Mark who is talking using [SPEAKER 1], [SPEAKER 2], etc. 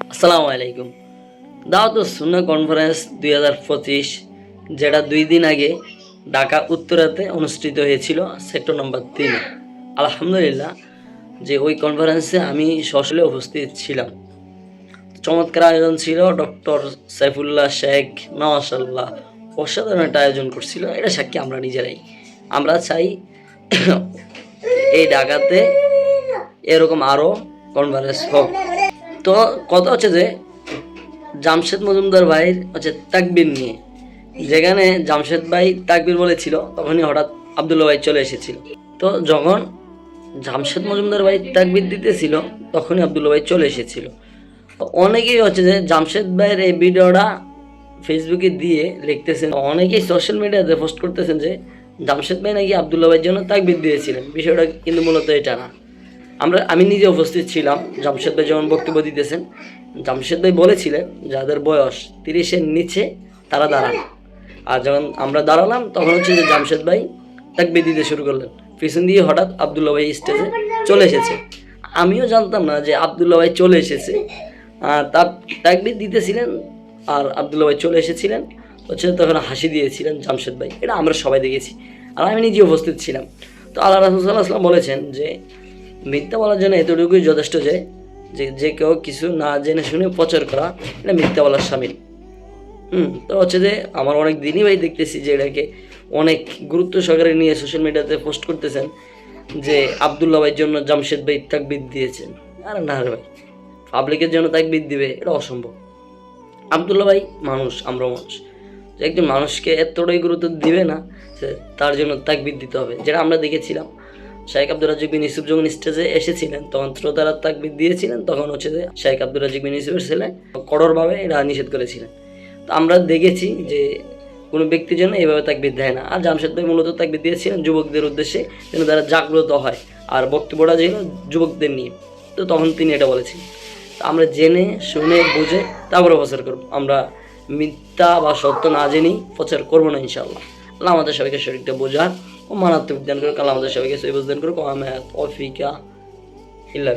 [SPEAKER 1] আসসালামু আলাইকুম। দাওয়াত সুন্না কনফারেন্স দুই হাজার পঁচিশ, যেটা দুই দিন আগে ঢাকা, উত্তরাতে অনুষ্ঠিত হয়েছিল সেক্টর নম্বর তিনে। আলহামদুলিল্লাহ, যে ওই কনফারেন্সে আমি সশলে উপস্থিত ছিলাম। চমৎকার আয়োজন ছিল, ডক্টর সাইফুল্লাহ শেখ নওয়াসাল্লাহ অসাধারণ একটা আয়োজন করছিল, এটা সাক্ষী আমরা নিজেরাই। আমরা চাই এই ঢাকাতে এরকম আরও কনফারেন্স হোক। তো কথা হচ্ছে যে জামশেদ মজুমদার ভাইয়ের হচ্ছে তাকবির নিয়ে। যেখানে জামশেদ ভাই তাকবির বলেছিল, তখনই হঠাৎ আবদুল্লা ভাই চলে এসেছিল। তো যখন জামশেদ মজুমদার ভাই তাকবির দিতেছিল, তখনই আবদুল্লা ভাই চলে এসেছিল। অনেকেই হচ্ছে যে জামশেদ ভাইয়ের এই ভিডিওটা ফেসবুকে দিয়ে লিখতেছেন। অনেকেই সোশ্যাল মিডিয়াতে পোস্ট করতেছেন যে জামশেদ ভাই নাকি আবদুল্লা ভাইয়ের জন্য তাকবির দিয়েছিলেন। বিষয়টা কিন্তু মূলত এটা না। আমরা, আমি নিজে উপস্থিত ছিলাম। জামশেদ ভাই যখন বক্তব্য দিতেছেন, জামশেদ ভাই বলেছিলেন, যাদের বয়স তিরিশের নিচে, তারা দাঁড়ান। আর যখন আমরা দাঁড়ালাম, তখন হচ্ছে যে জামশেদ ভাই তাকবির দিতে শুরু করলেন। পিছন দিয়ে হঠাৎ আবদুল্লা ভাই স্টেজে চলে এসেছে। আমিও জানতাম না যে আবদুল্লা ভাই চলে এসেছে। আর তার তাকবির দিতেছিলেন, আর আবদুল্লা ভাই চলে এসেছিলেন। হচ্ছে তখন হাসি দিয়েছিলেন জামশেদ ভাই। এটা আমরা সবাই দেখেছি। আর আমি নিজে উপস্থিত ছিলাম। তো আল্লাহ রাসুল্লাহ আসলাম বলেছেন যে মিথ্যা বলার জন্য এতটুকুই যথেষ্ট যে যে যে কেউ কিছু না জেনে শুনে প্রচার করা এটা মিথ্যা বলার সামিল। হুম, তো হচ্ছে যে আমার অনেক দিনই ভাই দেখতেছি যে এটাকে অনেক গুরুত্ব সহকারে নিয়ে সোশ্যাল মিডিয়াতে পোস্ট করতেছেন যে আবদুল্লা ভাইয়ের জন্য জামশেদ ভাই তাকবিদ দিয়েছেন। আরে না রে ভাই পাবলিকের জন্য তাকবিদ দিবে, এটা অসম্ভব। আবদুল্লা ভাই মানুষ, আমরা মানুষ। একজন মানুষকে এতটাই গুরুত্ব দিবে না তার জন্য তাকবিদ দিতে হবে, যেটা আমরা দেখেছিলাম। শাহেখ আব্দুল রাজিক বিন ইউসুফ যখন স্টেজে এসেছিলেন, তখন শ্রোতারা তাকবিদ দিয়েছিলেন, তখন হচ্ছে যে শাহেখ আব্দুল রাজিক বিন ইউসুফের ছেলে কঠোরভাবে এরা নিষেধ করেছিলেন। তো আমরা দেখেছি যে কোনো ব্যক্তির জন্য এইভাবে তাকবিদ দেয় না। আর জামশেদ ভাই মূলত তাকবিদ দিয়েছিলেন যুবকদের উদ্দেশ্যে যেন তারা জাগ্রত হয়। আর বক্তব্যটা ছিল যুবকদের নিয়ে। তো তখন তিনি এটা বলেছেন। আমরা জেনে, শুনে, বুঝে তারপরে প্রচার করব। আমরা মিথ্যা বা সত্য না জেনেই প্রচার করব না ইনশাল্লাহ আল্লাহ আমাদের সবাইকে শরীরটা বোঝার ও মারাত্মক দান করুক আল্লাহ আমাদের সবাইকে সই দান করুক। ও আমি অফিকা ইল্লা